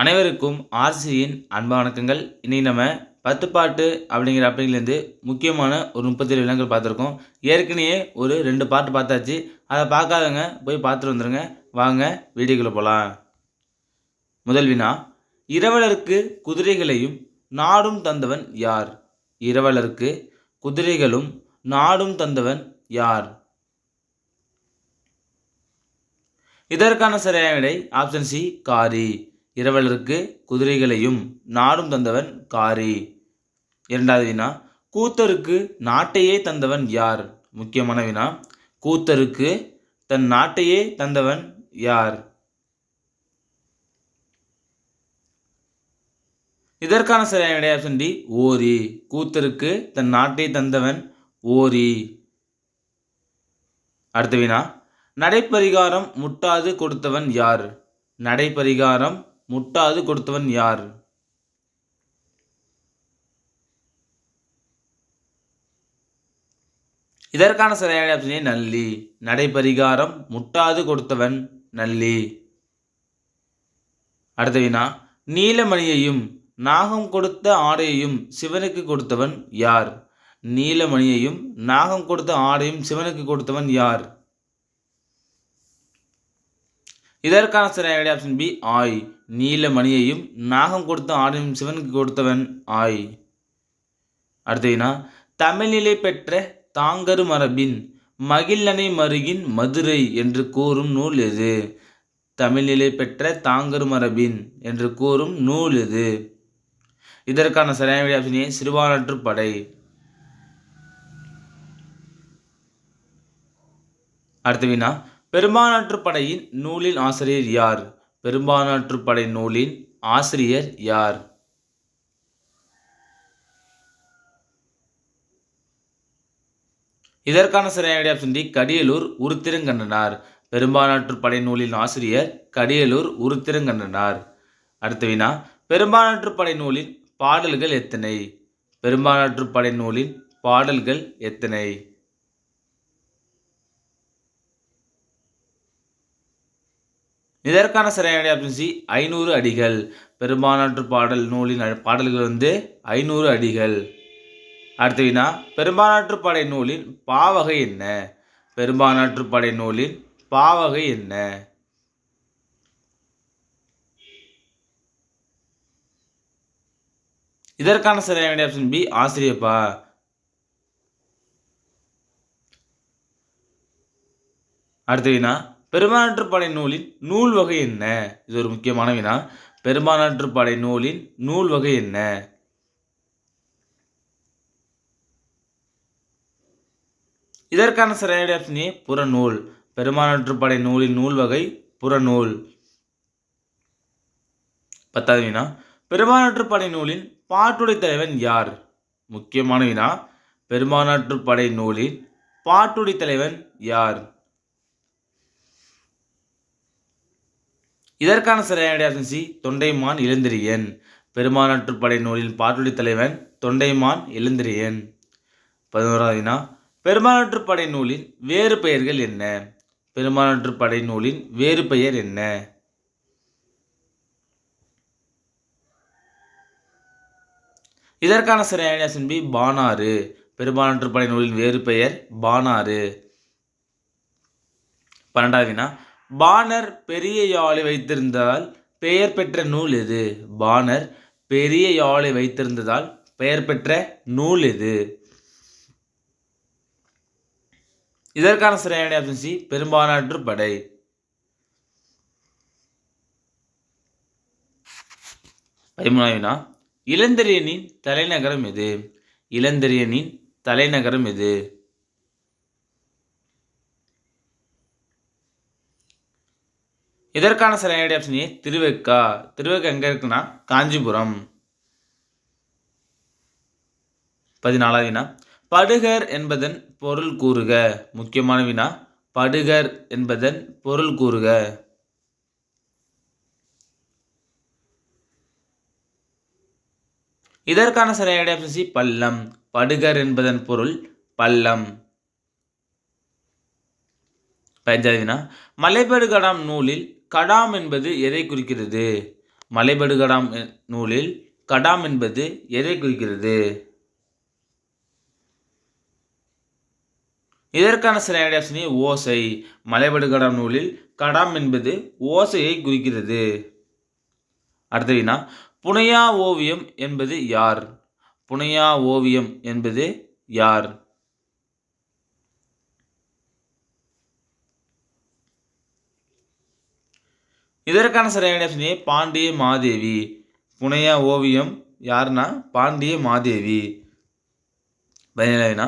அனைவருக்கும் ஆர்சியின் அன்பு வணக்கங்கள். இன்றைக்கி நம்ம பத்து பாட்டு அப்படிங்கிற அப்படிங்கிறது முக்கியமான ஒரு முப்பத்தேழு விலங்குகள் பார்த்துருக்கோம். ஏற்கனவே ஒரு ரெண்டு பாட்டு பார்த்தாச்சு. அதை பார்க்காதவங்க போய் பார்த்துட்டு வந்துடுங்க வாங்க வீடியோக்குள்ளே போகலாம் முதல் வினா இரவலருக்கு குதிரைகளையும் நாடும் தந்தவன் யார்? இரவலருக்கு குதிரைகளும் நாடும் தந்தவன் யார்? இதற்கான சரியான விடை ஆப்ஷன் சி காரி. இரவலருக்கு குதிரைகளையும் நாடும் தந்தவன் காரி. இரண்டாவது வினா கூத்தருக்கு நாட்டையே தந்தவன் யார்? முக்கியமான வினா கூத்தருக்கு தன் நாட்டையே தந்தவன் யார்? இதற்கான சரியான விடை ஆப்ஷன் டி ஓரி. கூத்தருக்கு தன் நாட்டை தந்தவன் ஓரி. அடுத்த வினா நடைப்பரிகாரம் முட்டாது கொடுத்தவன் யார்? நடைப்பரிகாரம் முட்டாது கொடுத்தவன் யார்? இதற்கான சரியான ஆப்ஷனே நல்லி. நடைபரிகாரம் முட்டாது கொடுத்தவன் நல்லி. அடுத்த வினா நீலமணியையும் நாகம் கொடுத்த ஆடையையும் சிவனுக்கு கொடுத்தவன் யார்? நீலமணியையும் நாகம் கொடுத்த ஆடையும் சிவனுக்கு கொடுத்தவன் யார்? இதற்கான சரியான ஆப்ஷன் பி ஆய். நீலமணியையும் நாகம் கொடுத்த ஆடையும் சிவனுக்கு கொடுத்தவன் ஆய். அடுத்த தமிழ்நிலை பெற்ற தாங்கரு மரபின் மகிழ்நனை மருகின் மதுரை என்று கூறும் நூல் எது? தமிழ்நிலை பெற்ற தாங்கரு மரபின் என்று கூறும் நூல் எது? இதற்கான சரியான விடை ஆப்ஷன் படை. அடுத்த வினா பெரும்பானாற்று படையின் நூலின் ஆசிரியர் யார்? பெரும்பானாற்று நூலின் ஆசிரியர் யார்? இதற்கான சரியான option D Kadiyalur Uruthirangannanar. Perumbanatrupadai நூலின் ஆசிரியர் கடியலூர் உருத்திரங்கண்ணனார். அடுத்த வினா பெரும்பானாற்று நூலின் பாடல்கள் எத்தனை? பெரும்பானாற்று படை நூலின் பாடல்கள் எத்தனை? இதற்கான சரியான ஆப்ஷன் சி ஐநூறு அடிகள். பெரும்பாலாற்று பாடல் நூலின் பாடல்கள் வந்து ஐநூறு அடிகள். அடுத்த வினா பெரும்பாலாற்றுப்படை நூலின் பாவகை என்ன? பெரும்பானாற்று படை நூலின் பாவகை என்ன? இதற்கான சரியான ஆப்ஷன் பி ஆசிரியப்பா. அடுத்த வினா பெருமானாற்றுப்படை நூலின் நூல் வகை என்ன? இது ஒரு முக்கியமான வினா. பெருமானாற்றுப்படை நூலின் நூல் வகை என்ன? இதற்கான சரியான ஆப்ஷனே புறநூல். பெருமானாற்றுப்படை படை நூலின் நூல் வகை புறநூல். பத்தாவது வினா. பெருமானாற்றுப்படை படை நூலின் பாட்டுடை தலைவன் யார்? முக்கியமான வினா. பெருமானாற்றுப்படை நூலின் பாட்டுடை தலைவன் யார்? இதற்கான சரியான option C Thondaiman Ilanthiraiyan Perumanatrupadai நூலின் பாட்டுடி தலைவன் தொண்டைமான் இளந்திரியன் பதினோராவதுனா வினா படை நூலின் வேறு பெயர்கள் என்ன? பெருமானாற்று படை நூலின் வேறு பெயர் என்ன? இதற்கான சரியான ஆப்ஷன் பி பானாறு. பெருமானாற்று படை நூலின் வேறு பெயர் பானாறு. பன்னெண்டாவது வினா பாணர் பெரிய யாழை வைத்திருந்ததால் பெயர் பெற்ற நூல் எது? பாணர் பெரிய யாழை வைத்திருந்ததால் பெயர் பெற்ற நூல் எது? இதற்கான சரியான ஆப்ஷன் சி பெரும்பாலாற்று படை. பதிமூணாவினா இளந்திரியனின் தலைநகரம் எது? இளந்திரியனின் தலைநகரம் எது? இதற்கான சரியான ஆப்ஷன் ஏ திருவெக்கா திருவெக்கா எங்கே இருக்குன்னா? காஞ்சிபுரம். பதினாலாவது வினா படுகர் என்பதன் பொருள் கூறுக. முக்கியமான வினா படுகர் என்பதன் பொருள் கூறுக. இதற்கான சரியான ஆப்ஷன் சி பள்ளம். படுகர் என்பதன் பொருள் பள்ளம். பதினஞ்சாவது வினா கடாம் நூலில் கடாம் என்பது எதை குறிக்கிறது? மலைபடு கடாம் நூலில் கடாம் என்பது எதை குறிக்கிறது? இதற்கான சில ஆப்ஷனே ஓசை மலைபடு கடாம் நூலில் கடாம் என்பது ஓசையை குறிக்கிறது. அடுத்ததுனா புனையா ஓவியம் என்பது யார்? புனையா ஓவியம் என்பது யார்? இதற்கான சரியான ஆப்ஷனே பாண்டிய மாதேவி. புனையா ஓவியம் யாருன்னா? பாண்டிய மாதேவி. பதினேழாவது வினா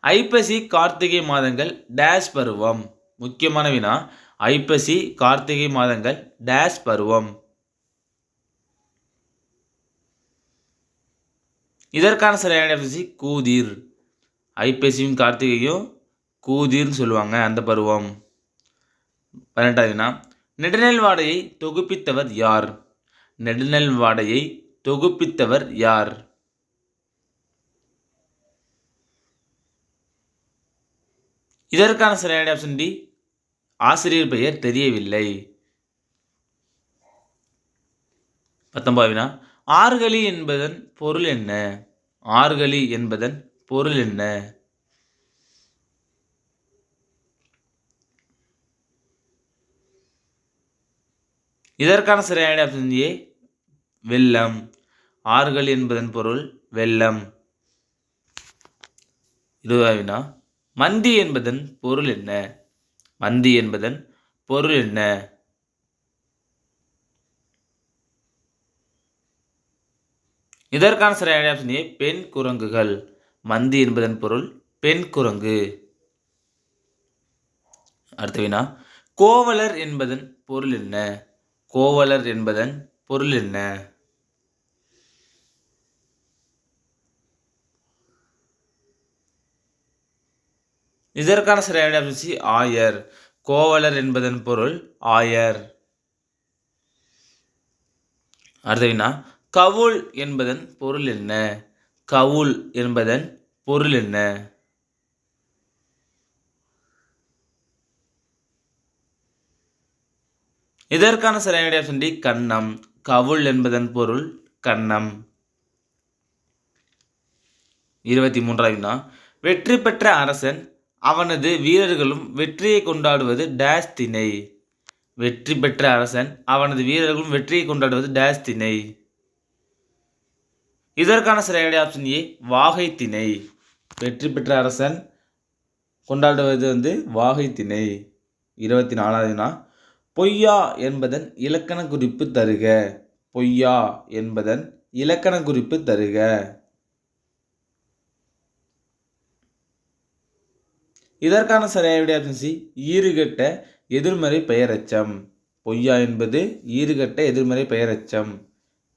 ஐப்பசி கார்த்திகை மாதங்கள் டேஷ் பருவம். முக்கியமான வினா ஐப்பசி கார்த்திகை மாதங்கள் டேஷ் பருவம். இதற்கான சரியான ஆப்ஷன் கூதிர். ஐப்பசியும் கார்த்திகையும் கூதிர்னு சொல்லுவாங்க அந்த பருவம். பதினெட்டாவது நெடுநெல்வாடையை நெடுநெல் தொகுப்பித்தவர் யார்? நெடுநெல்வாடையை தொகுப்பித்தவர் யார்? இதற்கான சரியான ஆப்ஷன் டி ஆசிரியர் பெயர் தெரியவில்லை. பத்தொன்பதுனா ஆறுகளி என்பதன் பொருள் என்ன? ஆறுகளி என்பதன் பொருள் என்ன? இதற்கான சரியான ஆப்ஷன் ஏ வெள்ளம். ஆறுகள் என்பதன் பொருள் வெள்ளம். இருபதாவினா மந்தி என்பதன் பொருள் என்ன? மந்தி என்பதன் பொருள் என்ன? இதற்கான சரியான ஆப்ஷன் ஏ பெண் குரங்குகள். மந்தி என்பதன் பொருள் பெண் குரங்கு. அடுத்த வினா கோவலர் என்பதன் பொருள் என்ன? கோவலர் என்பதன் பொருள் என்ன? இதற்கான சரியான ஆப்ஷன் ஆயர். கோவலர் என்பதன் பொருள் ஆயர். அடுத்தவினா கவுல் என்பதன் பொருள் என்ன? கவுல் என்பதன் பொருள் என்ன? இதற்கான சரியான ஆப்ஷன் டி கன்னம் கவுல் என்பதன் பொருள் கண்ணம். இருபத்தி மூன்றாவது வினா வெற்றி பெற்ற அரசன் அவனது வீரர்களும் வெற்றியை கொண்டாடுவது டேஷ் திணை வெற்றி பெற்ற அரசன் அவனது வீரர்களும் வெற்றியை கொண்டாடுவது டேஸ் திணை இதற்கான சரியான ஆப்ஷன் ஏ வாகை திணை வெற்றி பெற்ற அரசன் கொண்டாடுவது வந்து வாகை திணை இருபத்தி நாலாவதுனா பொய்யா என்பதன் இலக்கண குறிப்பு தருக. பொய்யா என்பதன் இலக்கண குறிப்பு தருக. இதற்கான சரியான ஆப்ஷன் சி? ஈறுகட்ட எதிர்மறை பெயரச்சம் பொய்யா என்பது ஈறுகட்ட எதிர்மறை பெயரச்சம்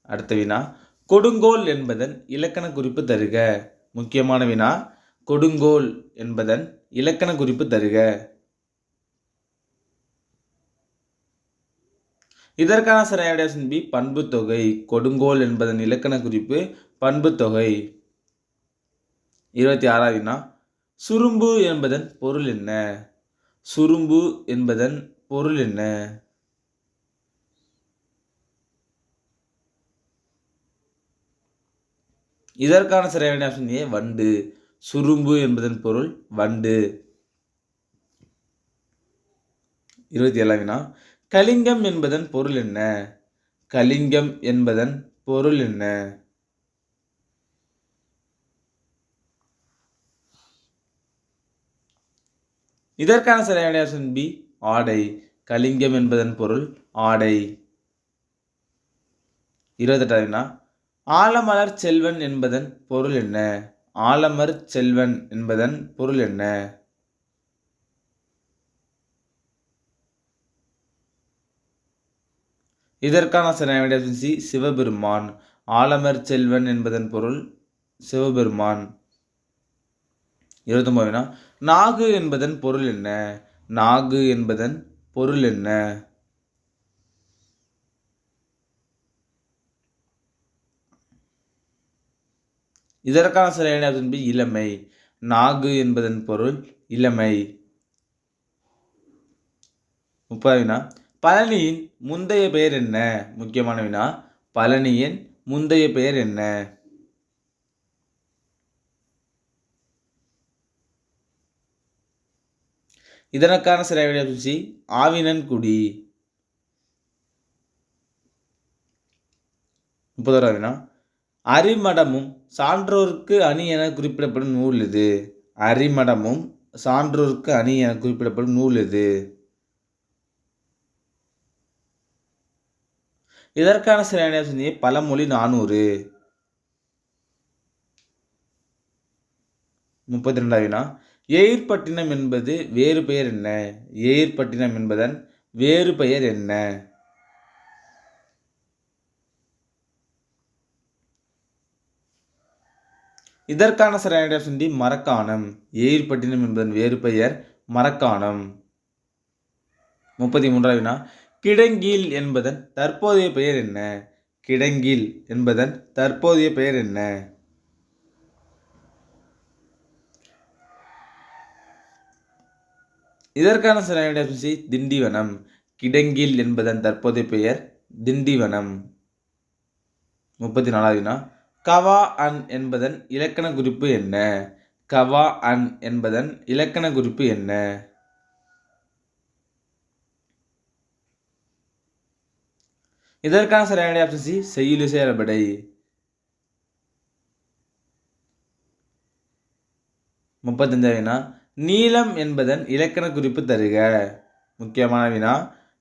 அடுத்த வினா கொடுங்கோல் என்பதன் இலக்கண குறிப்பு தருக. முக்கியமான வினா கொடுங்கோல் என்பதன் இலக்கண குறிப்பு தருக. இதற்கான சரியான ஆப்ஷன் பி தொகை கொடுங்கோல் என்பதன் இலக்கண குறிப்பு பண்புத்தொகை இருபத்தி ஆறாவதுனா சுரும்பு என்பதன் பொருள் என்ன? சுரும்பு என்பதன் பொருள் என்ன? இதற்கான சரியான ஆப்ஷன் ஏ வண்டு. சுரும்பு என்பதன் பொருள் வண்டு. இருபத்தி ஏழாம் வினா கலிங்கம் என்பதன் பொருள் என்ன? கலிங்கம் என்பதன் பொருள் என்ன? இதற்கான சரியான ஆப்ஷன் பி ஆடை. கலிங்கம் என்பதன் பொருள் ஆடை. இருபத்தெட்டாவதுனா ஆலமலர் செல்வன் என்பதன் பொருள் என்ன? ஆலமர் செல்வன் என்பதன் பொருள் என்ன? இதற்கான சரியான சிவபெருமான் ஆலமர் செல்வன் என்பதன் பொருள் சிவபெருமான். இருபத்தொம்பது வினா நாகு என்பதன் பொருள் என்ன? நாகு என்பதன் பொருள் என்ன? இதற்கான சரியான என்பது இளமை. நாகு என்பதன் பொருள் இளமை. முப்பதுனா பழனியின் முந்தைய பெயர் என்ன? முக்கியமான வினா பழனியின் முந்தைய பெயர் என்ன? இதற்கான சிறை விடை ஆப்ஷன் சி ஆவினன்குடி முப்பதோராவது வினா அரிமடமும் சான்றோருக்கு அணி என குறிப்பிடப்படும் நூல் இது அரிமடமும் சான்றோருக்கு அணி என குறிப்பிடப்படும் நூல் இது இதற்கான சரியான ஆப்ஷன் பழமொழி நானூறு. முப்பத்தி ரெண்டாவது வினா எயிர்பட்டினம் என்பது வேறு பெயர் என்ன? எயிர்பட்டினம் என்பதன் வேறு பெயர் என்ன? இதற்கான சரியான ஆப்ஷன் மரக்காணம். எயிர்பட்டினம் என்பதன் வேறு பெயர் மரக்காணம். முப்பத்தி மூன்றாவது வினா கிடங்கில் என்பதன் தற்போதைய பெயர் என்ன? கிடங்கில் என்பதன் தற்போதைய பெயர் என்ன? இதற்கான சரியான சி திண்டிவனம். கிடங்கில் என்பதன் தற்போதைய பெயர் திண்டிவனம். முப்பத்தி நாலாவது வினா கவா அன் என்பதன் இலக்கண குறிப்பு என்ன? கவா அன் என்பதன் இலக்கண குறிப்பு என்ன? இதற்கான சரியான ஆப்ஷன் சி செய்யுளிசை செயல்படை முப்பத்தஞ்சாவது வினா நீளம் என்பதன் இலக்கண குறிப்பு தருக. முக்கியமான வினா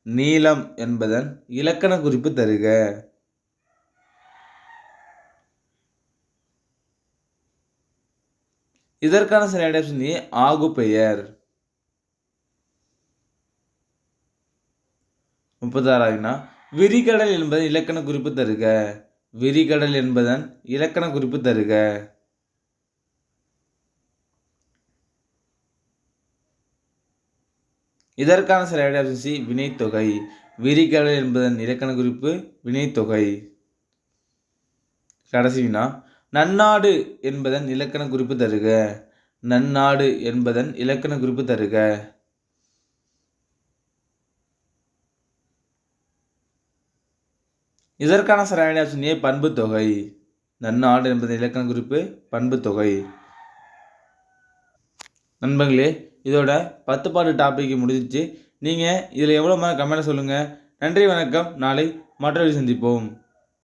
நீளம் என்பதன் இலக்கண குறிப்பு தருக. இதற்கான சரியான ஆப்ஷன் ஏ ஆகு பெயர் முப்பத்தாறாவதுனா வினா விரிகடல் என்பதன் இலக்கண குறிப்பு தருக. விரிகடல் என்பதன் இலக்கண குறிப்பு தருக. இதற்கான சில ஆப்ஷன் சி வினைத்தொகை. விரிகடல் என்பதன் இலக்கண குறிப்பு வினைத்தொகை. கடைசி வினா. நன்னாடு என்பதன் இலக்கண குறிப்பு தருக. நன்னாடு என்பதன் இலக்கண குறிப்பு தருக. இதற்கான சரியான ஆப்ஷன் ஏ பண்பு தொகை. நன்னாடு என்பது இலக்கண குறிப்பு பண்பு தொகை. நண்பர்களே இதோட பத்து பாட்டு டாபிக் முடிஞ்சிச்சு. நீங்கள் இதில் எவ்வளோ மாதிரி கமெண்ட் சொல்லுங்கள் நன்றி வணக்கம். நாளை மற்றொரு சந்திப்போம்.